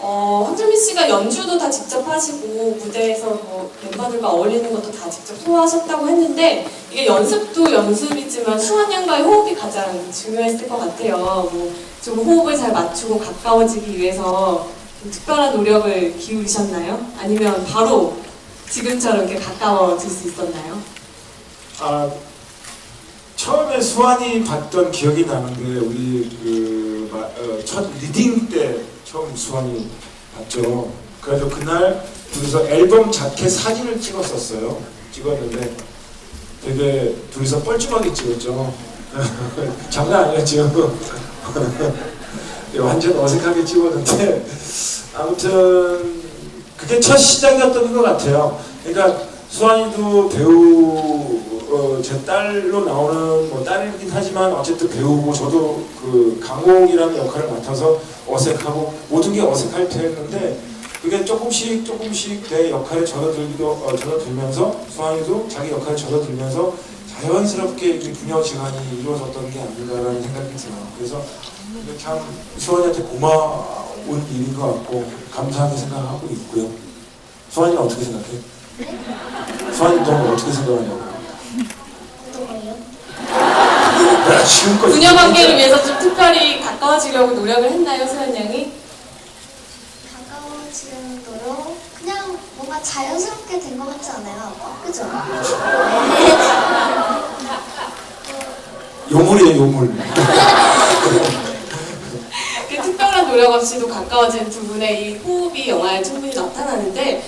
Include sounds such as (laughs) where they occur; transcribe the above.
어, 황정민 씨가 연주도 다 직접 하시고 무대에서 뭐 멤버들과 어울리는 것도 다 직접 소화하셨다고 했는데 이게 연습도 연습이지만 수환 양과의 호흡이 가장 중요했을 것 같아요. 뭐 좀 호흡을 잘 맞추고 가까워지기 위해서 좀 특별한 노력을 기울이셨나요? 아니면 바로 지금처럼 이렇게 가까워질 수 있었나요? 아 처음에 수환이 봤던 기억이 나는데 우리 그첫 리딩 때 처음 수환이 봤죠. 그래서 그날 둘이서 앨범 자켓 사진을 찍었었어요. 찍었는데 되게 둘이서 뻘쭘하게 찍었죠. (laughs) 장난 아니었죠. 예, (laughs) 완전 어색하게 찍었는데 아무튼 그게 첫 시작이었던 것 같아요. 그러니까 수환이도 배우 어, 제 딸로 나오는 뭐 딸이긴 하지만 어쨌든 배우고 저도 그 강옥이라는 역할을 맡아서 어색하고 모든 게 어색할 테였는데 그게 조금씩 조금씩 내 역할에 접어들기도 어, 접어들면서 수환이도 자기 역할에 접어들면서 자연스럽게 이렇게 균형 시간이 이루어졌던 게 아닌가라는 생각이 들어요. 그래서 참 수환이한테 고마운 일인 것 같고 감사하게 생각하고 있고요. 수환이는 어떻게 생각해? (laughs) 수환이 너 어떻게 생각하냐고? 내가 지금껏 부녀 관계를 위해서 좀 특별히 가까워지려고 노력을 했나요, 수현 양이? 가까워지는 거로 그냥 뭔가 자연스럽게 된 것 같지 않아요? 그죠? 요물이에요 요물. 그 특별한 노력 없이도 가까워진 두 분의 이 호흡이 영화에 충분히 나타나는데